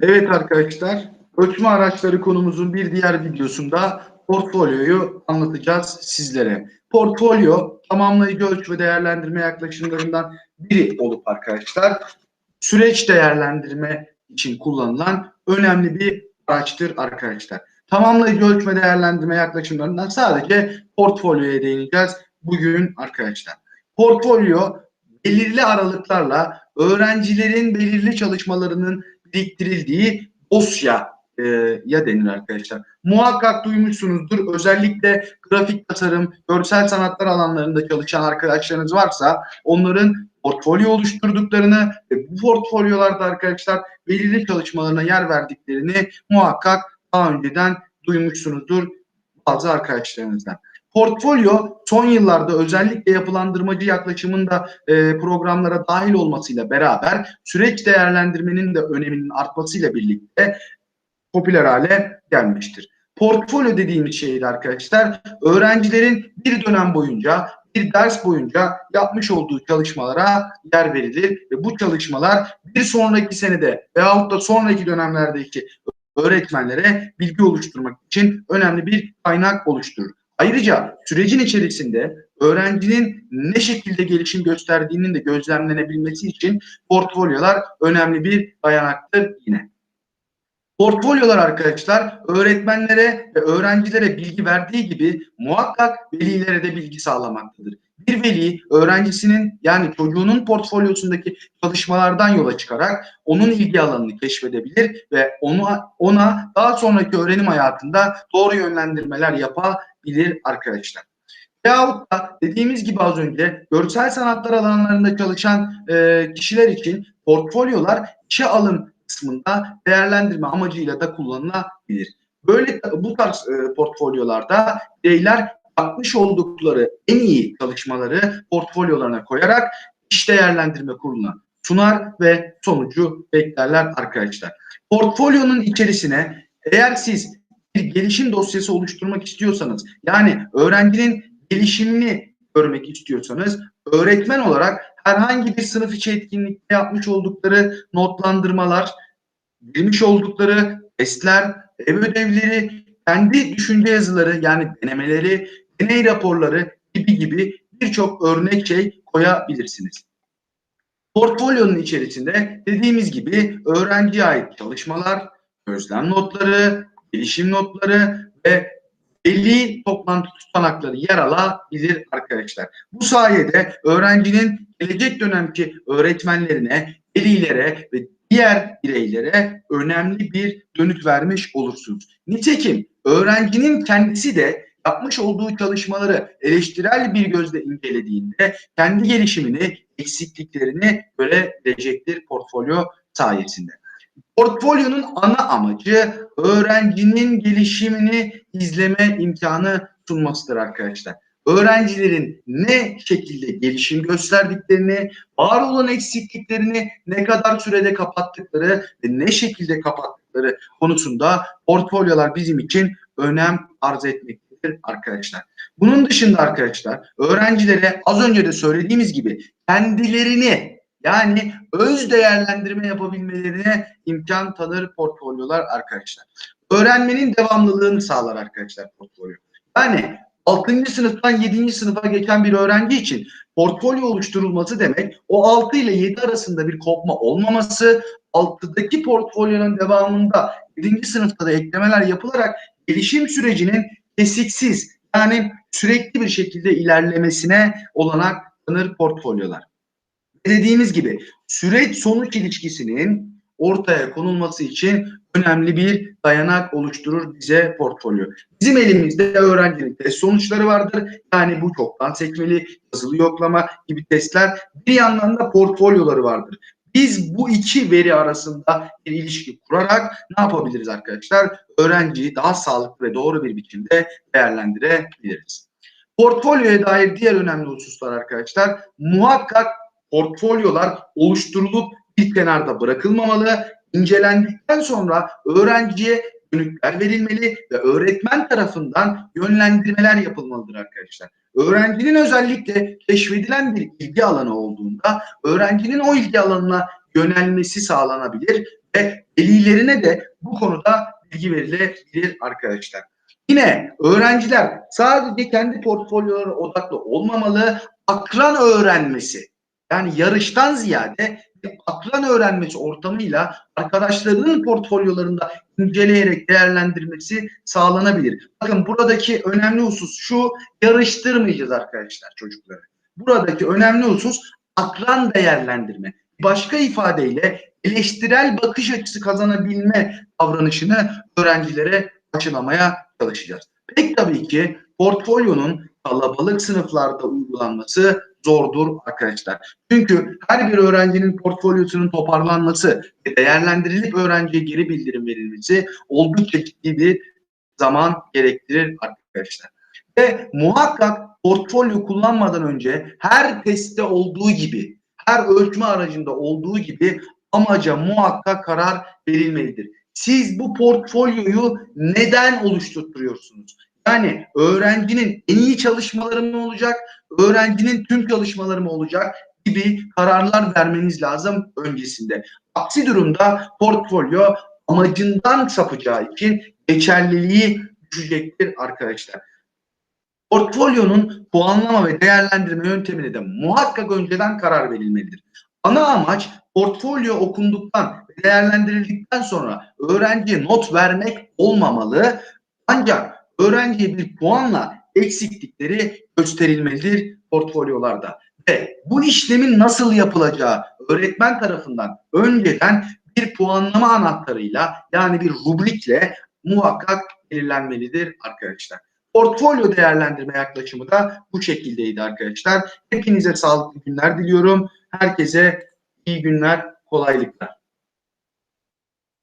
Evet arkadaşlar, ölçme araçları konumuzun bir diğer videosunda portfolyoyu anlatacağız sizlere. Portfolyo tamamlayıcı ölç ve değerlendirme yaklaşımlarından biri olup arkadaşlar süreç değerlendirme için kullanılan önemli bir araçtır arkadaşlar. Tamamlayıcı ölç ve değerlendirme yaklaşımlarından sadece portfolyoya değineceğiz bugün arkadaşlar. Portfolyo belirli aralıklarla öğrencilerin belirli çalışmalarının biriktirildiği dosya e, ya denir arkadaşlar. Muhakkak duymuşsunuzdur. Özellikle grafik tasarım, görsel sanatlar alanlarında çalışan arkadaşlarınız varsa onların portfolyo oluşturduklarını ve bu portfolyolarda arkadaşlar belirli çalışmalarına yer verdiklerini muhakkak daha önceden duymuşsunuzdur bazı arkadaşlarınızdan. Portfolyo son yıllarda özellikle yapılandırmacı yaklaşımında e, programlara dahil olmasıyla beraber süreç değerlendirmenin de öneminin artmasıyla birlikte popüler hale gelmiştir. Portfolyo dediğimiz şeydi arkadaşlar öğrencilerin bir dönem boyunca bir ders boyunca yapmış olduğu çalışmalara yer verilir ve bu çalışmalar bir sonraki senede veyahut da sonraki dönemlerdeki öğretmenlere bilgi oluşturmak için önemli bir kaynak oluşturur. Ayrıca sürecin içerisinde öğrencinin ne şekilde gelişim gösterdiğinin de gözlemlenebilmesi için portfolyolar önemli bir dayanaktır yine. Portfolyolar arkadaşlar öğretmenlere ve öğrencilere bilgi verdiği gibi muhakkak velilere de bilgi sağlamaktadır. Bir veli öğrencisinin yani çocuğunun portfolyosundaki çalışmalardan yola çıkarak onun ilgi alanını keşfedebilir ve onu ona daha sonraki öğrenim hayatında doğru yönlendirmeler yapabilir arkadaşlar. Veyahut da dediğimiz gibi az önce görsel sanatlar alanlarında çalışan e, kişiler için portfolyolar işe alım kısmında değerlendirme amacıyla da kullanılabilir. Böyle bu tarz e, portfolyolarda bireyler yapmış oldukları en iyi çalışmaları portfolyolarına koyarak iş değerlendirme kuruluna sunar ve sonucu beklerler arkadaşlar. Portfolyonun içerisine eğer siz bir gelişim dosyası oluşturmak istiyorsanız yani öğrencinin gelişimini görmek istiyorsanız öğretmen olarak herhangi bir sınıf içi etkinlikte yapmış oldukları notlandırmalar, girmiş oldukları testler, ev ödevleri, kendi düşünce yazıları yani denemeleri, deney raporları gibi gibi birçok örnek şey koyabilirsiniz. Portfolyonun içerisinde dediğimiz gibi öğrenciye ait çalışmalar, gözlem notları, gelişim notları ve belli toplantı tutanakları yer alabilir arkadaşlar. Bu sayede öğrencinin gelecek dönemki öğretmenlerine, velilere ve diğer bireylere önemli bir dönüt vermiş olursunuz. Nitekim öğrencinin kendisi de yapmış olduğu çalışmaları eleştirel bir gözle incelediğinde kendi gelişimini, eksikliklerini görebilecektir portfolyo sayesinde. Portfolyonun ana amacı öğrencinin gelişimini izleme imkanı sunmasıdır arkadaşlar. Öğrencilerin ne şekilde gelişim gösterdiklerini, var olan eksikliklerini ne kadar sürede kapattıkları ve ne şekilde kapattıkları konusunda portfolyolar bizim için önem arz etmektedir arkadaşlar. Bunun dışında arkadaşlar öğrencilere az önce de söylediğimiz gibi kendilerini yani öz değerlendirme yapabilmelerine imkan tanır portfolyolar arkadaşlar. Öğrenmenin devamlılığını sağlar arkadaşlar portfolyo. Yani 6. sınıftan 7. sınıfa geçen bir öğrenci için portfolyo oluşturulması demek o 6 ile 7 arasında bir kopma olmaması, 6'daki portfolyonun devamında 7. sınıfta da eklemeler yapılarak gelişim sürecinin kesiksiz yani sürekli bir şekilde ilerlemesine olanak tanır portfolyolar. Dediğimiz gibi süreç sonuç ilişkisinin ortaya konulması için önemli bir dayanak oluşturur bize portfolyo. Bizim elimizde öğrencinin test sonuçları vardır. Yani bu çoktan sekmeli, yazılı yoklama gibi testler. Bir yandan da portfolyoları vardır. Biz bu iki veri arasında bir ilişki kurarak ne yapabiliriz arkadaşlar? Öğrenciyi daha sağlıklı ve doğru bir biçimde değerlendirebiliriz. Portfolyoya dair diğer önemli hususlar arkadaşlar muhakkak portfolyolar oluşturulup bir kenarda bırakılmamalı. İncelendikten sonra öğrenciye dönükler verilmeli ve öğretmen tarafından yönlendirmeler yapılmalıdır arkadaşlar. Öğrencinin özellikle keşfedilen bir ilgi alanı olduğunda öğrencinin o ilgi alanına yönelmesi sağlanabilir ve velilerine de bu konuda bilgi verilebilir arkadaşlar. Yine öğrenciler sadece kendi portfolyoları odaklı olmamalı, akran öğrenmesi yani yarıştan ziyade akran öğrenmesi ortamıyla arkadaşlarının portfolyolarında inceleyerek değerlendirmesi sağlanabilir. Bakın buradaki önemli husus şu, yarıştırmayacağız arkadaşlar çocukları. Buradaki önemli husus akran değerlendirme. Başka ifadeyle eleştirel bakış açısı kazanabilme davranışını öğrencilere aşılamaya çalışacağız. Pek tabii ki portfolyonun kalabalık sınıflarda uygulanması zordur arkadaşlar. Çünkü her bir öğrencinin portfolyosunun toparlanması ve değerlendirilip öğrenciye geri bildirim verilmesi oldukça ciddi bir zaman gerektirir arkadaşlar. Ve muhakkak portfolyo kullanmadan önce her testte olduğu gibi, her ölçme aracında olduğu gibi amaca muhakkak karar verilmelidir. Siz bu portfolyoyu neden oluşturuyorsunuz? Yani öğrencinin en iyi çalışmaları mı olacak, öğrencinin tüm çalışmaları mı olacak gibi kararlar vermeniz lazım öncesinde. Aksi durumda portfolyo amacından sapacağı için geçerliliği düşecektir arkadaşlar. Portfolyonun puanlama ve değerlendirme yöntemine de muhakkak önceden karar verilmelidir. Ana amaç portfolyo okunduktan değerlendirildikten sonra öğrenciye not vermek olmamalı. Ancak öğrenciye bir puanla eksiklikleri gösterilmelidir portfolyolarda. Ve bu işlemin nasıl yapılacağı öğretmen tarafından önceden bir puanlama anahtarıyla yani bir rubrikle muhakkak belirlenmelidir arkadaşlar. Portfolyo değerlendirme yaklaşımı da bu şekildeydi arkadaşlar. Hepinize sağlıklı günler diliyorum. Herkese iyi günler, kolaylıklar.